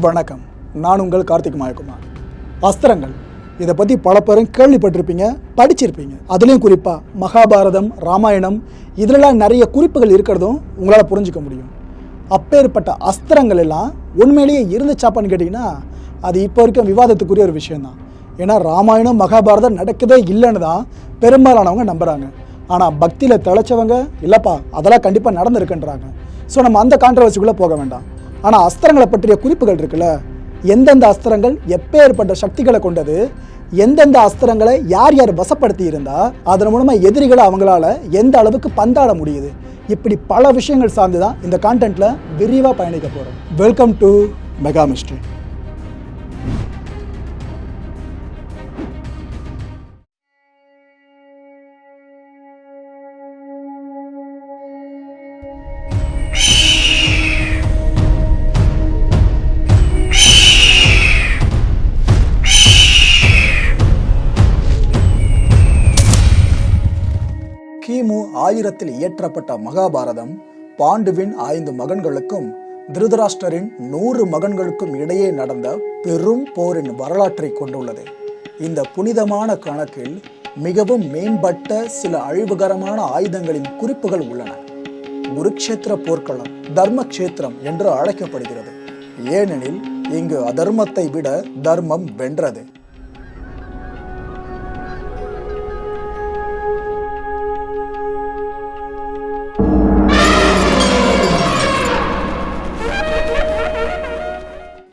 வணக்கம். நான் உங்கள் கார்த்திக் மாயகுமார். அஸ்திரங்கள். இதை பற்றி பல பேரும் கேள்விப்பட்டிருப்பீங்க படிச்சிருப்பீங்க. அதுலேயும் குறிப்பாக மகாபாரதம் ராமாயணம் இதிலெல்லாம் நிறைய குறிப்புகள் இருக்கிறதும் உங்களால் புரிஞ்சுக்க முடியும். அப்பேற்பட்ட அஸ்திரங்கள் எல்லாம் உண்மையிலேயே இருந்துச்சாப்பான்னு கேட்டிங்கன்னா அது இப்போ வரைக்கும் விவாதத்துக்குரிய ஒரு விஷயம்தான். ஏன்னா ராமாயணம் மகாபாரதம் நடக்கவே இல்லைன்னு தான் பெரும்பாலானவங்க நம்புகிறாங்க ஆனால் பக்தியில் திளைச்சவங்க இல்லைப்பா அதெல்லாம் கண்டிப்பாக நடந்திருக்குன்றாங்க. ஸோ நம்ம அந்த கான்ட்ரவர்சிக்குள்ளே போக வேண்டாம். ஆனால் அஸ்திரங்களை பற்றிய குறிப்புகள் இருக்குல்ல? எந்தெந்த அஸ்திரங்கள் எப்பேற்பட்ட சக்திகளை கொண்டது? எந்தெந்த அஸ்திரங்களை யார் யார் வசப்படுத்தி இருந்தா அதன் மூலமாக எதிரிகளை அவங்களால எந்த அளவுக்கு பந்தாட முடியுது? இப்படி பல விஷயங்கள் சார்ந்து தான் இந்த கான்டென்ட்டில் விரிவாக பயணிக்க போகிறோம் வெல்கம் டு மெகா மிஸ்ட்ரி ஆயிரத்தில் இயற்றப்பட்ட மகாபாரதம் பாண்டுவின் ஐந்து மகன்களுக்கும் திருதராஷ்டரின் நூறு மகன்களுக்கும் இடையே நடந்த பெரும் போரின் வரலாற்றை கொண்டுள்ளது. இந்த புனிதமான கணக்கில் மிகவும் மேம்பட்ட சில அழிவுகரமான ஆயுதங்களின் குறிப்புகள் உள்ளன. குருக்ஷேத்திர போர்க்களம் தர்மக்ஷேத்திரம் என்று அழைக்கப்படுகிறது. ஏனெனில் இங்கு அதர்மத்தை விட தர்மம் வென்றது.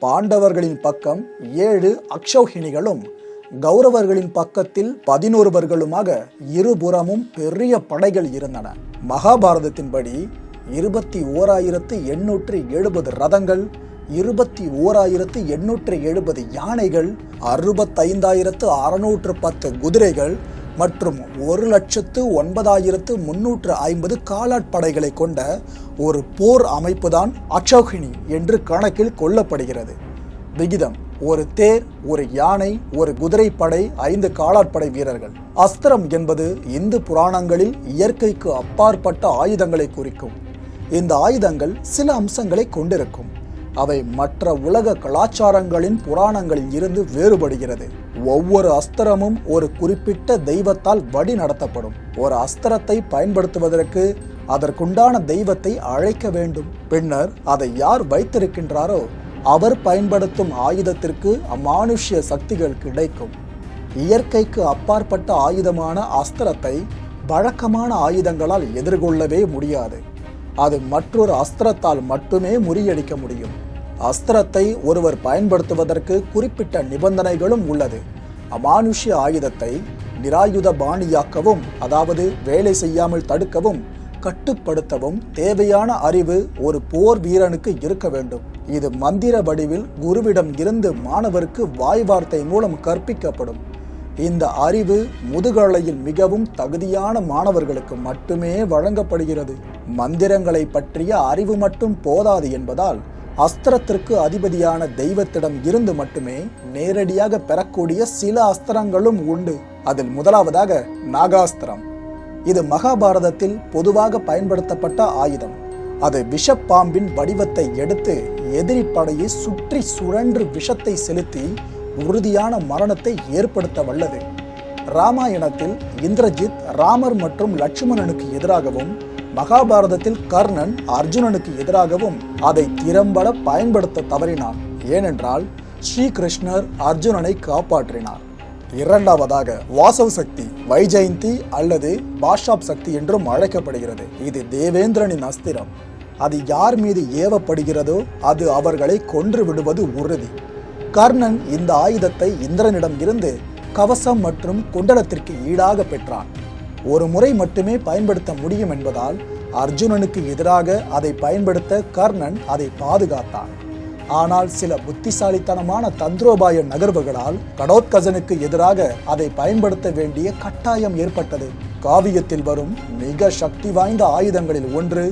பாண்டவர்களின் பக்கம் ஏழு அக்ஷௌஹிணிகளும் கௌரவர்களின் பக்கத்தில் பதினோருவர்களுமாக இருபுறமும் பெரிய படைகள் இருந்தன. மகாபாரதத்தின்படி இருபத்தி ஓராயிரத்து எண்ணூற்று எழுபது ரதங்கள் இருபத்தி ஓராயிரத்து எண்ணூற்று எழுபது யானைகள் அறுபத்தைந்தாயிரத்து அறுநூற்று பத்து குதிரைகள் மற்றும் ஒரு லட்சத்து ஒன்பதாயிரத்து முன்னூற்று ஐம்பது காலாட்படைகளை கொண்ட ஒரு போர் அமைப்புதான் அச்சோகினி என்று கணக்கில் கொள்ளப்படுகிறது. விகிதம் ஒரு தேர் ஒரு யானை ஒரு குதிரைப்படை ஐந்து காலாட்படை வீரர்கள். அஸ்திரம் என்பது இந்து புராணங்களில் இயற்கைக்கு அப்பாற்பட்ட ஆயுதங்களை குறிக்கும். இந்த ஆயுதங்கள் சில அம்சங்களை கொண்டிருக்கும். அவை மற்ற உலக கலாச்சாரங்களின் புராணங்களில் இருந்து வேறுபடுகிறது. ஒவ்வொரு அஸ்திரமும் ஒரு குறிப்பிட்ட தெய்வத்தால் வழி நடத்தப்படும். ஒரு அஸ்திரத்தை பயன்படுத்துவதற்கு அதற்குண்டான தெய்வத்தை அழைக்க வேண்டும். பின்னர் அதை யார் வைத்திருக்கின்றாரோ அவர் பயன்படுத்தும் ஆயுதத்திற்கு அமானுஷ்ய சக்திகள் கிடைக்கும். இயற்கைக்கு அப்பாற்பட்ட ஆயுதமான அஸ்திரத்தை வழக்கமான ஆயுதங்களால் எதிர்கொள்ளவே முடியாது. அது மற்றொரு அஸ்திரத்தால் மட்டுமே முறியடிக்க முடியும். அஸ்திரத்தை ஒருவர் பயன்படுத்துவதற்கு குறிப்பிட்ட நிபந்தனைகளும் உள்ளது. அமானுஷ்ய ஆயுதத்தை நிராயுத பாணியாக்கவும் அதாவது வேலை செய்யாமல் தடுக்கவும் கட்டுப்படுத்தவும் தேவையான அறிவு ஒரு போர் வீரனுக்கு இருக்க வேண்டும். இது மந்திர வடிவில் குருவிடம் இருந்து மாணவருக்கு வாய் வார்த்தை மூலம் கற்பிக்கப்படும். இந்த அறிவு முதுகலையில் மிகவும் தகுதியான மாணவர்களுக்கு மட்டுமே வழங்கப்படுகிறது. மந்திரங்களை பற்றிய அறிவு மட்டும் போதாது என்பதால் அஸ்திரத்திற்கு அதிபதியான தெய்வத்திடம் இருந்து மட்டுமே நேரடியாக பெறக்கூடிய சில அஸ்திரங்களும் உண்டு. அதில் முதலாவதாக நாகாஸ்திரம். இது மகாபாரதத்தில் பொதுவாக பயன்படுத்தப்பட்ட ஆயுதம். அது விஷப்பாம்பின் வடிவத்தை எடுத்து எதிரி படையை சுற்றி சுழன்று விஷத்தை செலுத்தி உறுதியான மரணத்தை ஏற்படுத்த வல்லது. ராமாயணத்தில் இந்திரஜித் ராமர் மற்றும் லட்சுமணனுக்கு எதிராகவும் மகாபாரதத்தில் கர்ணன் அர்ஜுனனுக்கு எதிராகவும் அதை திறம்பட பயன்படுத்த தவறினான் ஏனென்றால் ஸ்ரீகிருஷ்ணர் அர்ஜுனனை காப்பாற்றினார். இரண்டாவதாக வாசவ் சக்தி வைஜெயந்தி அல்லது பாஷாப் சக்தி என்றும் அழைக்கப்படுகிறது. இது தேவேந்திரனின் அஸ்திரம். அது யார் மீது ஏவப்படுகிறதோ அது அவர்களை கொன்று விடுவது உறுதி. கர்ணன் இந்த ஆயுதத்தை இந்திரனிடம் இருந்து கவசம் மற்றும் குண்டலத்திற்கு ஈடாக பெற்றான். ஒரு முறை மட்டுமே பயன்படுத்த முடியும் என்பதால் அர்ஜுனனுக்கு எதிராக அதை பயன்படுத்த கர்ணன் அதை பாதுகாத்தான். ஆனால் சில புத்திசாலித்தனமான தந்திரோபாய நகர்வுகளால் கடோத்கசனுக்கு எதிராக அதை பயன்படுத்த வேண்டிய கட்டாயம் ஏற்பட்டது. காவியத்தில் வரும் மிக சக்தி வாய்ந்த ஆயுதங்களில் ஒன்று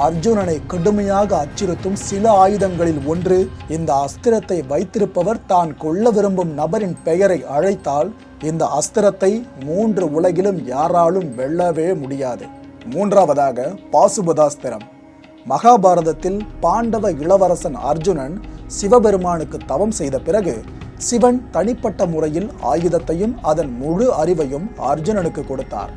அர்ஜுனனை கடுமையாக அச்சுறுத்தும் சில ஆயுதங்களில் ஒன்று இந்த அஸ்திரத்தை வைத்திருப்பவர் தான் கொல்ல விரும்பும் நபரின் பெயரை அழைத்தால் இந்த அஸ்திரத்தை மூன்று உலகிலும் யாராலும் வெல்லவே முடியாது. மூன்றாவதாக பாசுபதாஸ்திரம். மகாபாரதத்தில் பாண்டவ இளவரசன் அர்ஜுனன் சிவபெருமானுக்கு தவம் செய்த பிறகு சிவன் தனிப்பட்ட முறையில் ஆயுதத்தையும் அதன் முழு அறிவையும் அர்ஜுனனுக்கு கொடுத்தார்.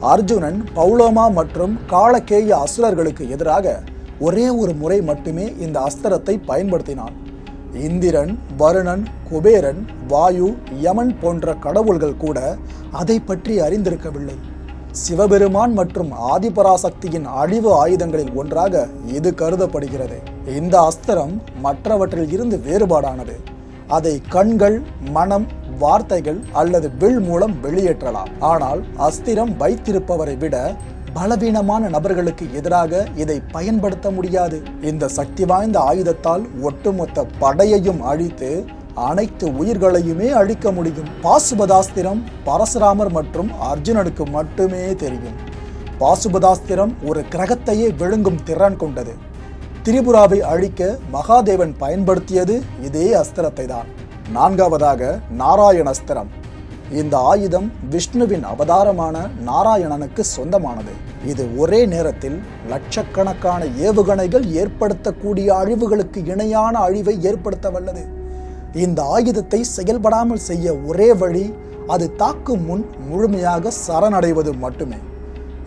அர்ஜுனன் பௌலோமா மற்றும் காலகேய அசுரர்களுக்கு எதிராக ஒரே ஒரு முறை மட்டுமே இந்த அஸ்திரத்தை பயன்படுத்தினான். இந்திரன் வருணன் குபேரன் வாயு யமன் போன்ற கடவுள்கள் கூட அதை பற்றி அறிந்திருக்கவில்லை. சிவபெருமான் மற்றும் ஆதிபராசக்தியின் அழிவு ஆயுதங்களில் ஒன்றாக இது கருதப்படுகிறது. இந்த அஸ்திரம் மற்றவற்றில் இருந்து வேறுபாடானது. அதை கண்கள் மனம் வார்த்தைகள் அல்லது வில் மூலம் வெளியேற்றலாம். ஆனால் அஸ்திரம் வைத்திருப்பவரை விட பலவீனமான நபர்களுக்கு எதிராக இதை பயன்படுத்த முடியாது. இந்த சக்தி வாய்ந்த ஆயுதத்தால் ஒட்டுமொத்த படையையும் அழித்து அனைத்து உயிர்களையுமே அழிக்க முடியும். பாசுபதாஸ்திரம் பரசுராமர் மற்றும் அர்ஜுனனுக்கு மட்டுமே தெரியும். பாசுபதாஸ்திரம் ஒரு கிரகத்தையே விழுங்கும் திறன் கொண்டது. திரிபுராவை அழிக்க மகாதேவன் பயன்படுத்தியது இதே அஸ்திரத்தை தான் நான்காவதாக நாராயண அஸ்திரம். இந்த ஆயுதம் விஷ்ணுவின் அவதாரமான நாராயணனுக்கு சொந்தமானது. இது ஒரே நேரத்தில் லட்சக்கணக்கான ஏவுகணைகள் ஏற்படுத்தக்கூடிய அழிவுகளுக்கு இணையான அழிவை ஏற்படுத்த வல்லது இந்த ஆயுதத்தை செயல்படாமல் செய்ய ஒரே வழி அது தாக்கும் முன் முழுமையாக சரணடைவது மட்டுமே.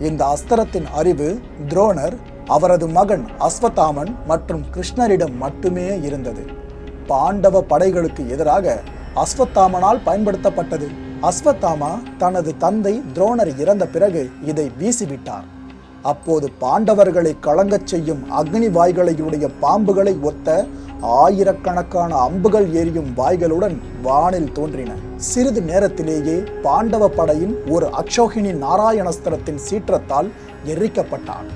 இந்த அஸ்திரத்தின் அறிவு துரோணர் அவரது மகன் அஸ்வத்தாமன் மற்றும் கிருஷ்ணரிடம் மட்டுமே இருந்தது. பாண்டவ படைகளுக்கு எதிராக அஸ்வத்தாமனால் பயன்படுத்தப்பட்டது. அஸ்வத்தாமா தனது தந்தை துரோணர் இறந்த பிறகு இதை வீசிவிட்டார். அப்போது பாண்டவர்களை கலங்கச் செய்யும் அக்னி வாய்களையுடைய பாம்புகளை ஒத்த ஆயிரக்கணக்கான அம்புகள் எரியும் வாய்களுடன் வானில் தோன்றின. சிறிது நேரத்திலேயே பாண்டவ படையின் ஒரு அக்ஷோகினி நாராயணஸ்திரத்தின் சீற்றத்தால் எரிக்கப்பட்டான்.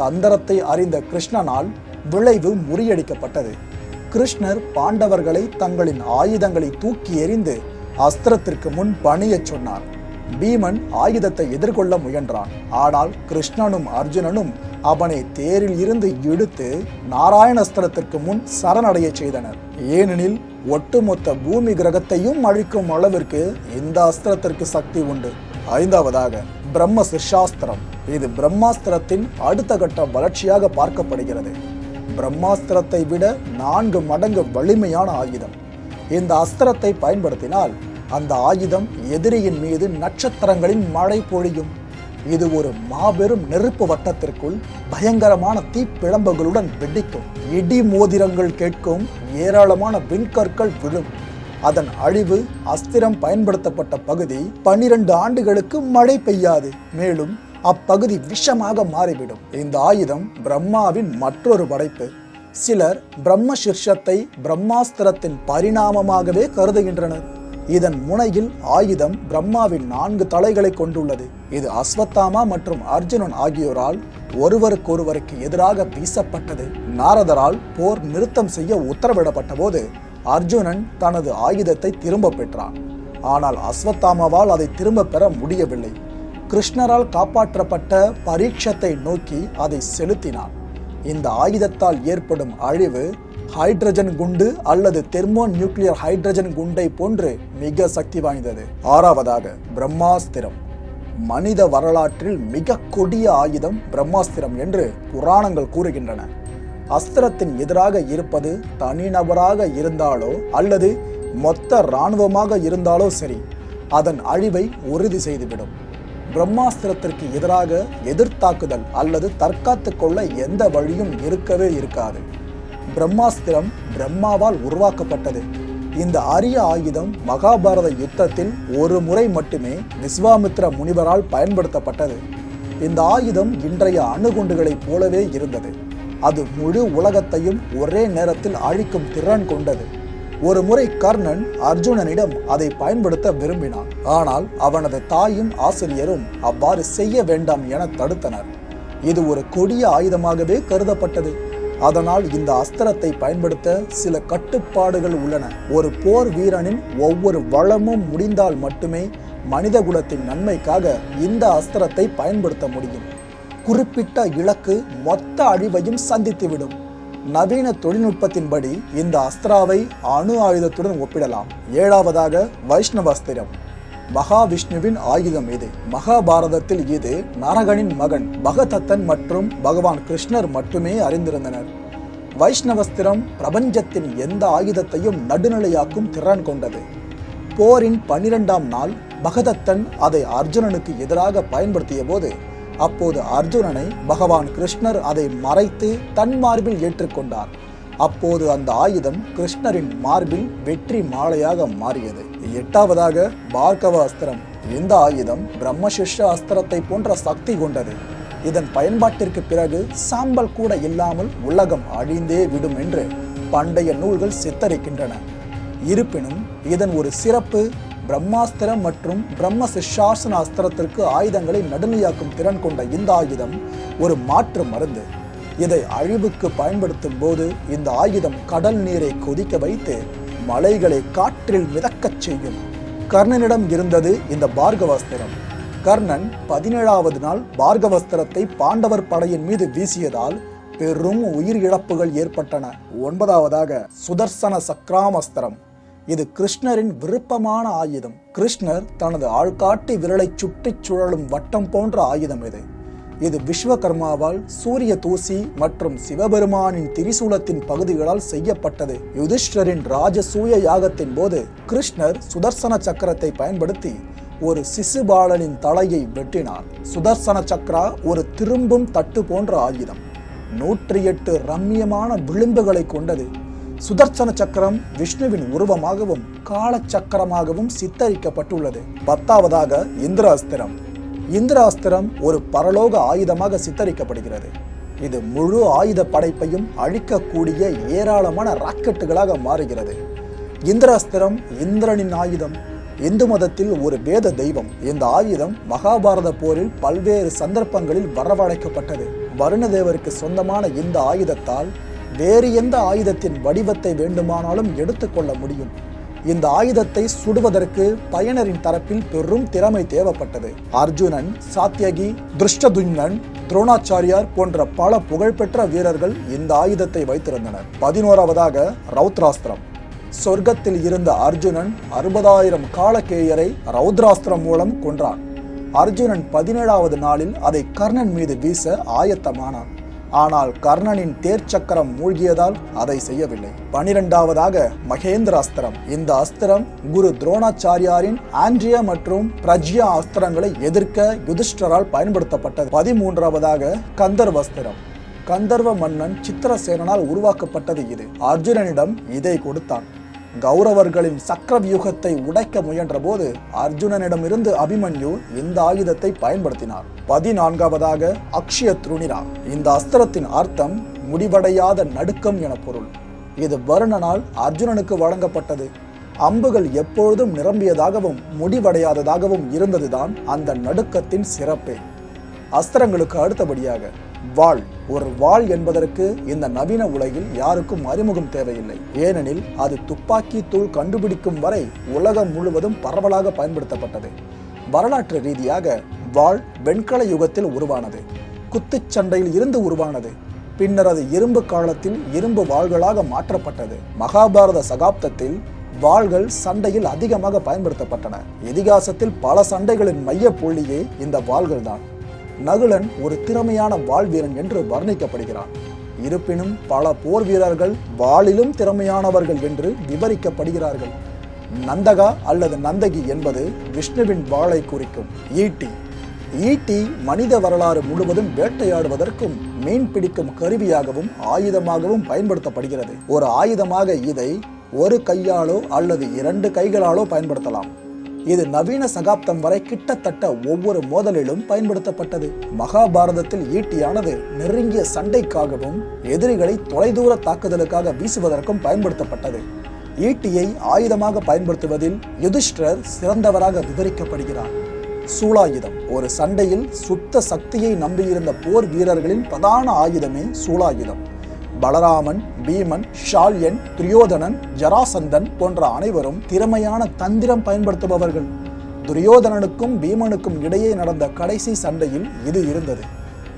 தந்திரத்தை அறிந்த கிருஷ்ணனால் விளைவு முறியடிக்கப்பட்டது. கிருஷ்ணர் பாண்டவர்களை தங்களின் ஆயுதங்களை தூக்கி எறிந்து அஸ்திரத்திற்கு முன் பணியச் சொன்னார். பீமன் ஆயுதத்தை எதிர்கொள்ள முயன்றான். ஆனால் கிருஷ்ணனும் அர்ஜுனனும் அவனை தேரில் இருந்து இழுத்து நாராயணஸ்திரத்திற்கு முன் சரணடையச் செய்தனர். ஏனெனில் ஒட்டுமொத்த பூமி கிரகத்தையும் அழிக்கும் அளவிற்கு இந்த அஸ்திரத்திற்கு சக்தி உண்டு. ஐந்தாவதாக பிரம்ம சிர்ஷாஸ்திரம் இது பிரம்மாஸ்திரத்தின் அடுத்த கட்ட வளர்ச்சியாக பார்க்கப்படுகிறது. பிரம்மாஸ்திரத்தை விட நான்கு மடங்கு வலிமையான ஆயுதம். இந்த அஸ்திரத்தை பயன்படுத்தினால் அந்த ஆயுதம் எதிரியின் மீது நட்சத்திரங்களின் மழை பொழியும். இது ஒரு மாபெரும் நெருப்பு வட்டத்திற்குள் பயங்கரமான தீப்பிழம்புகளுடன் வெடிக்கும். இடி மோதிரங்கள் கேட்கும் ஏராளமான விண்கற்கள் விழும். அதன் அழிவு அஸ்திரம் பயன்படுத்தப்பட்ட பகுதி பன்னிரண்டு ஆண்டுகளுக்கு மழை பெய்யாது. மேலும் அப்பகுதி விஷமாக மாறிவிடும். இந்த ஆயுதம் பிரம்மாவின் மற்றொரு படைப்பு. சிலர் பிரம்ம சிர்ஷத்தை பிரம்மாஸ்திரத்தின் பரிணாமமாகவே கருதுகின்றனர். இதன் முனையில் ஆயுதம் பிரம்மாவின் நான்கு தலைகளை கொண்டுள்ளது. இது அஸ்வத்தாமா மற்றும் அர்ஜுனன் ஆகியோரால் ஒருவருக்கொருவருக்கு எதிராக வீசப்பட்டது. நாரதரால் போர் நிறுத்தம் செய்ய உத்தரவிடப்பட்ட போது அர்ஜுனன் தனது ஆயுதத்தை திரும்ப பெற்றான். ஆனால் அஸ்வத்தாமாவால் அதை திரும்ப பெற முடியவில்லை. கிருஷ்ணரால் காப்பாற்றப்பட்ட பரீட்சத்தை நோக்கி அதை செலுத்தினான். இந்த ஆயுதத்தால் ஏற்படும் அழிவு ஹைட்ரஜன் குண்டு அல்லது தெர்மோ நியூக்ளியர் ஹைட்ரஜன் குண்டை போன்று மிக சக்தி வாய்ந்தது. ஆறாவதாக பிரம்மாஸ்திரம். மனித வரலாற்றில் மிக கொடிய ஆயுதம் பிரம்மாஸ்திரம் என்று புராணங்கள் கூறுகின்றன. அஸ்திரத்தின் எதிராக இருப்பது தனிநபராக இருந்தாலோ அல்லது மொத்த இராணுவமாக இருந்தாலோ சரி அதன் அழிவை உறுதி செய்துவிடும். பிரம்மாஸ்திரத்திற்கு எதிராக எதிர்த்தாக்குதல் அல்லது தற்காத்து கொள்ள எந்த வழியும் இருக்கவே இருக்காது. பிரம்மாஸ்திரம் பிரம்மாவால் உருவாக்கப்பட்டது. இந்த அரிய ஆயுதம் மகாபாரத யுத்தத்தில் ஒரு முறை மட்டுமே விஸ்வாமித்ர முனிவரால் பயன்படுத்தப்பட்டது. இந்த ஆயுதம் இன்றைய அணுகுண்டுகளைப் போலவே இருந்தது. அது முழு உலகத்தையும் ஒரே நேரத்தில் அழிக்கும் திறன் கொண்டது. ஒரு முறை கர்ணன் அர்ஜுனனிடம் அதை பயன்படுத்த விரும்பினான். ஆனால் அவனது தாயும் ஆசிரியரும் அவ்வாறு செய்ய வேண்டாம் என தடுத்தனர். இது ஒரு கொடிய ஆயுதமாகவே கருதப்பட்டது. அதனால் இந்த அஸ்திரத்தை பயன்படுத்த சில கட்டுப்பாடுகள் உள்ளன. ஒரு போர் வீரனின் ஒவ்வொரு வளமும் முடிந்தால் மட்டுமே மனிதகுலத்தின் நன்மைக்காக இந்த அஸ்திரத்தை பயன்படுத்த முடியும். குறிப்பிட்ட இலக்கு மொத்த அழிவையும் சந்தித்துவிடும். நவீன தொழில்நுட்பத்தின்படி இந்த அஸ்திராவை அணு ஆயுதத்துடன் ஒப்பிடலாம். ஏழாவதாக வைஷ்ணவஸ்திரம் மகாவிஷ்ணுவின் ஆயுதம் இது. மகாபாரதத்தில் இது நரகனின் மகன் பகதத்தன் மற்றும் பகவான் கிருஷ்ணர் மட்டுமே அறிந்திருந்தனர். வைஷ்ணவஸ்திரம் பிரபஞ்சத்தின் எந்த ஆயுதத்தையும் நடுநிலையாக்கும் திறன் கொண்டது. போரின் பனிரெண்டாம் நாள் பகதத்தன் அதை அர்ஜுனனுக்கு எதிராக பயன்படுத்திய போது அப்போது அர்ஜுனனை பகவான் கிருஷ்ணர் அதை மறைத்து தன் மார்பில் ஏற்றுக்கொண்டார். அப்போது அந்த ஆயுதம் கிருஷ்ணரின் மார்பில் வெற்றி மாலையாக மாறியது. எட்டாவதாக பார்கவ அஸ்திரம். இந்த ஆயுதம் பிரம்மசிஷ்ய அஸ்திரத்தை போன்ற சக்தி கொண்டது. இதன் பயன்பாட்டிற்கு பிறகு சாம்பல் கூட இல்லாமல் உலகம் அழிந்தே விடும் என்று பண்டைய நூல்கள் சித்தரிக்கின்றன. இருப்பினும் இதன் ஒரு சிறப்பு பிரம்மாஸ்திரம் மற்றும் பிரம்ம சிஷாசன அஸ்திரத்திற்கு ஆயுதங்களை நடுநிலையாக்கும் திறன் கொண்ட இந்த ஆயுதம் ஒரு மாற்று மருந்து. இதை அழிவுக்கு பயன்படுத்தும் போது இந்த ஆயுதம் கடல் நீரை கொதிக்க வைத்து மலைகளை காற்றில் மிதக்கச் செய்யும். கர்ணனிடம் இருந்தது இந்த பார்கவாஸ்திரம் கர்ணன் பதினேழாவது நாள் பார்கவஸ்திரத்தை பாண்டவர் படையின் மீது வீசியதால் பெரும் உயிர் இழப்புகள் ஏற்பட்டன. ஒன்பதாவதாக சுதர்சன சக்ராமஸ்திரம் இது கிருஷ்ணரின் விருப்பமான ஆயுதம். கிருஷ்ணர் தனது ஆள்காட்டி விரலைச் சுற்றிச் சுழலும் வட்டம் போன்ற ஆயுதம் இது. இது விஸ்வகர்மாவால் சூரிய தூசி மற்றும் சிவபெருமானின் திரிசூலத்தின் பகுதிகளால் செய்யப்பட்டது. யுதிஷ்டரின் ராஜசூய யாகத்தின் போது கிருஷ்ணர் சுதர்சன சக்கரத்தை பயன்படுத்தி ஒரு சிசுபாலனின் தலையை வெட்டினார். சுதர்சன சக்ரா ஒரு திரும்பும் தட்டு போன்ற ஆயுதம். நூற்றி எட்டு ரம்மியமான விளிம்புகளை கொண்டது. சுதர்சன சக்கரம் விஷ்ணுவின் உருவமாகவும் கால சக்கரமாகவும் சித்தரிக்கப்பட்டுள்ளது. பத்தாவதாக இந்திராஸ்திரம். இந்திராஸ்திரம் ஒரு பரலோக ஆயுதமாக சித்தரிக்கப்படுகிறது. இது முழு ஆயுத படைப்பையும் அழிக்கக்கூடிய ஏராளமான ராக்கெட்டுகளாக மாறுகிறது. இந்திராஸ்திரம் இந்திரனின் ஆயுதம். இந்து மதத்தில் ஒரு வேத தெய்வம். இந்த ஆயுதம் மகாபாரத போரில் பல்வேறு சந்தர்ப்பங்களில் வரவழைக்கப்பட்டது. வருணதேவருக்கு சொந்தமான இந்த ஆயுதத்தால் வேறு எந்த ஆயுதத்தின் வடிவத்தை வேண்டுமானாலும் எடுத்துக்கொள்ள முடியும். இந்த ஆயுதத்தை சுடுவதற்கு பயனரின் தரப்பில் பெரும் திறமை தேவைப்பட்டது. அர்ஜுனன் சாத்தியகி திருஷ்டதுன்னன் துரோணாச்சாரியார் போன்ற பல புகழ்பெற்ற வீரர்கள் இந்த ஆயுதத்தை வைத்திருந்தனர். பதினோராவதாக ரௌத்ராஸ்திரம். சொர்க்கத்தில் இருந்த அர்ஜுனன் அறுபதாயிரம் காலக்கேயரை ரௌத்ராஸ்திரம் மூலம் கொன்றான். அர்ஜுனன் பதினேழாவது நாளில் அதை கர்ணன் மீது வீச ஆயத்தமானான். ஆனால் கர்ணனின் தேர்ச்சக்கரம் மூழ்கியதால் அதை செய்யவில்லை. பனிரெண்டாவதாக மகேந்திர அஸ்திரம். இந்த அஸ்திரம் குரு துரோணாச்சாரியாரின் ஆண்ட்ரியா மற்றும் பிரஜ்யா அஸ்திரங்களை எதிர்க்க யுதிஷ்டரால் பயன்படுத்தப்பட்டது. பதிமூன்றாவதாக கந்தர்வ அஸ்திரம். கந்தர்வ மன்னன் சித்திரசேனனால் உருவாக்கப்பட்டது இது. அர்ஜுனனிடம் இதை கொடுத்தான். கௌரவர்களின் சக்கர வியூகத்தை உடைக்க முயன்றபோது அர்ஜுனனிடமிருந்து அபிமன்யு இந்த ஆயுதத்தை பயன்படுத்தினார். பதினான்காவதாக அக்ஷய துருணிரா இந்த அஸ்திரத்தின் அர்த்தம் முடிவடையாத நடுக்கம் என பொருள். இது வருணனால் அர்ஜுனனுக்கு வழங்கப்பட்டது. அம்புகள் எப்பொழுதும் நிரம்பியதாகவும் முடிவடையாததாகவும் இருந்ததுதான் அந்த நடுக்கத்தின் சிறப்பே. அஸ்திரங்களுக்கு அடுத்தபடியாக வாள். ஒரு வாள் என்பதற்கு இந்த நவீன உலகில் யாருக்கும் அறிமுகம் தேவையில்லை. ஏனெனில் அது துப்பாக்கி தூள் கண்டுபிடிக்கும் வரை உலகம் முழுவதும் பரவலாக பயன்படுத்தப்பட்டது. வரலாற்று ரீதியாக வாள் வெண்கல யுகத்தில் உருவானது. குத்துச்சண்டையில் இருந்து உருவானது. பின்னர் அது இரும்பு காலத்தில் இரும்பு வாள்களாக மாற்றப்பட்டது. மகாபாரத சகாப்தத்தில் வாள்கள் சண்டையில் அதிகமாக பயன்படுத்தப்பட்டன. இதிகாசத்தில் பல சண்டைகளின் மைய புள்ளியே இந்த வாள்கள் தான் நகுலன் ஒரு திறமையான வாள் வீரன் என்று வர்ணிக்கப்படுகிறான். இருப்பினும் பல போர் வீரர்கள் வாளிலும் திறமையானவர்கள் என்று விவரிக்கப்படுகிறார்கள். நந்தகா அல்லது நந்தகி என்பது விஷ்ணுவின் வாளை குறிக்கும் ஈட்டி. ஈட்டி மனித வரலாறு முழுவதும் வேட்டையாடுவதற்கும் மீன் பிடிக்கும் கருவியாகவும் ஆயுதமாகவும் பயன்படுத்தப்படுகிறது. ஒரு ஆயுதமாக இதை ஒரு கையாலோ அல்லது இரண்டு கைகளாலோ பயன்படுத்தலாம். இது நவீன சகாப்தம் வரை கிட்டத்தட்ட ஒவ்வொரு மோதலிலும் பயன்படுத்தப்பட்டது. மகாபாரதத்தில் ஈட்டியானது நெருங்கிய சண்டைக்காகவும் எதிரிகளை தொலைதூர தாக்குதலுக்காக வீசுவதற்கும் பயன்படுத்தப்பட்டது. ஈட்டியை ஆயுதமாக பயன்படுத்துவதில் யுதிஷ்டர் சிறந்தவராக விவரிக்கப்படுகிறார். சூலாயுதம். ஒரு சண்டையில் சுத்த சக்தியை நம்பியிருந்த போர் வீரர்களின் பிரதான ஆயுதமே சூலாயுதம். பலராமன் பீமன் ஷால்யன் துரியோதனன் ஜராசந்தன் போன்ற அனைவரும் திறமையான தந்திரம் பயன்படுத்துபவர்கள். துரியோதனனுக்கும் பீமனுக்கும் இடையே நடந்த கடைசி சண்டையில் இது இருந்தது.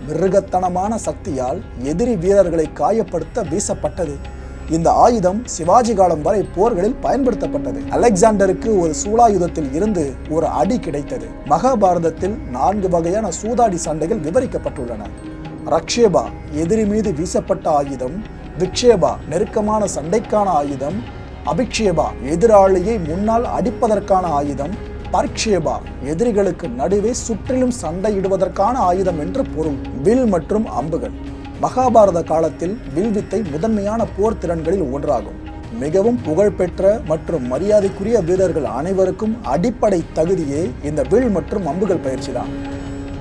மிருகத்தனமான சக்தியால் எதிரி வீரர்களை காயப்படுத்த வீசப்பட்டது. இந்த ஆயுதம் சிவாஜி காலம் வரை போர்களில் பயன்படுத்தப்பட்டது. அலெக்சாண்டருக்கு ஒரு சூலாயுதத்தில் இருந்து ஒரு அடி கிடைத்தது. மகாபாரதத்தில் நான்கு வகையான சூதாடி சண்டைகள் விவரிக்கப்பட்டுள்ளன. ரக்ஷேபா எதிரி மீது வீசப்பட்ட ஆயுதம் விக்ஷேபா நெருக்கமான சண்டைக்கான ஆயுதம் அபிக்ஷேபா எதிராளியை முன்னால் அடிப்பதற்கான ஆயுதம் பரிக்ஷேபா எதிரிகளுக்கு நடுவே சுற்றிலும் சண்டையிடுவதற்கான ஆயுதம் என்று பொருள். வில் மற்றும் அம்புகள். மகாபாரத காலத்தில் வில்வித்தை முதன்மையான போர் திறன்களில் ஒன்றாகும். மிகவும் புகழ்பெற்ற மற்றும் மரியாதைக்குரிய வீரர்கள் அனைவருக்கும் அடிப்படை தகுதியே இந்த வில் மற்றும் அம்புகள் பயிற்சிதான்.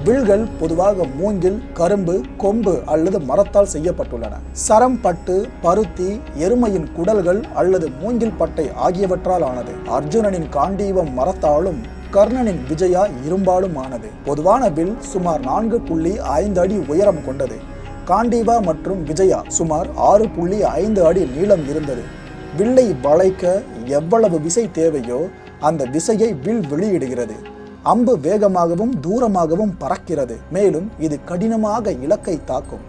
வில்கள் பொதுவாக மூங்கில் கரும்பு கொம்பு அல்லது மரத்தால் செய்யப்பட்டுள்ளன. சரம் பட்டு பருத்தி எருமையின் குடல்கள் அல்லது மூங்கில் பட்டை ஆகியவற்றால் ஆனது. அர்ஜுனனின் காண்டீவம் மரத்தாலும் கர்ணனின் விஜயா இரும்பாலும் ஆனது. பொதுவான வில் சுமார் நான்கு புள்ளி ஐந்து அடி உயரம் கொண்டது. காண்டீவா மற்றும் விஜயா சுமார் ஆறு புள்ளி ஐந்து அடி நீளம் இருந்தது. வில்லை வளைக்க எவ்வளவு விசை தேவையோ அந்த விசையை வில் வெளியிடுகிறது. அம்பு வேகமாகவும் தூரமாகவும் பறக்கிறது. மேலும் இது கடினமாக இலக்கை தாக்கும்.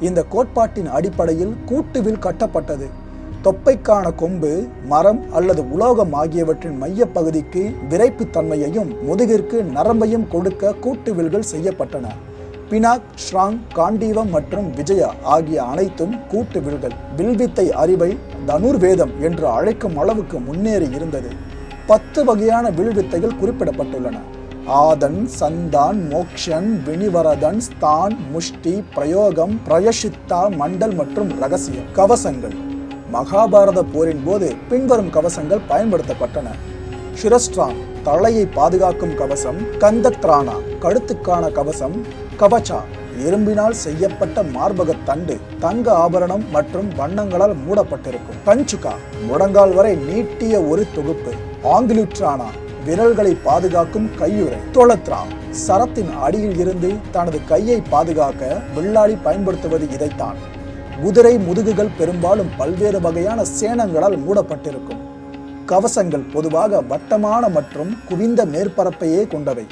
இந்த கோட்பாட்டின் அடிப்படையில் கூட்டுவில் கட்டப்பட்டது. தொப்பைக்கான கொம்பு மரம் அல்லது உலோகம் ஆகியவற்றின் மையப்பகுதிக்கு விரைப்புத்தன்மையையும் முதுகிற்கு நரம்பையும் கொடுக்க கூட்டுவில்கள் செய்யப்பட்டன. பினாக் ஷ்ராங் காண்டீவம் மற்றும் விஜயா ஆகிய அனைத்தும் கூட்டு வில்கள். வில்வித்தை அறிவை தனுர்வேதம் என்று அழைக்கும் அளவுக்கு முன்னேறி இருந்தது. பத்து வகையான வில்வித்தைகள் குறிப்பிடப்பட்டுள்ளன. ஆதன் சந்தான் மோக்ஷன் வினிவரதன் ஸ்தான் முஷ்டி பிரயோகம் பிரயஷித்தா மண்டல் மற்றும் ரகசியம் கவசங்கள். மகாபாரத போரின் போது பின்வரும் கவசங்கள் பயன்படுத்தப்பட்டன. ஷிரஸ்ட்ராம் தலையை பாதுகாக்கும் கவசம் கந்தத்ரானா கழுத்துக்கான கவசம் கவச்சா எறும்பினால் செய்யப்பட்ட மார்பக தண்டு தங்க ஆபரணம் மற்றும் வண்ணங்களால் மூடப்பட்டிருக்கும். கஞ்சுகா முடங்கால் வரை நீட்டிய ஒரு தொகுப்பு. ஆங்கிலுட்ரானா விரல்களை பாதுகாக்கும் கையுறை. தோளத்ரா சரத்தின் அடியில் இருந்து தனது கையை பாதுகாக்க வில்லாளி பயன்படுத்துவது இதைத்தான். குதிரை முதுகுகள் பெரும்பாலும் பல்வேறு வகையான சேனங்களால் மூடப்பட்டிருக்கும். கவசங்கள் பொதுவாக வட்டமான மற்றும் குவிந்த மேற்பரப்பையே கொண்டவை.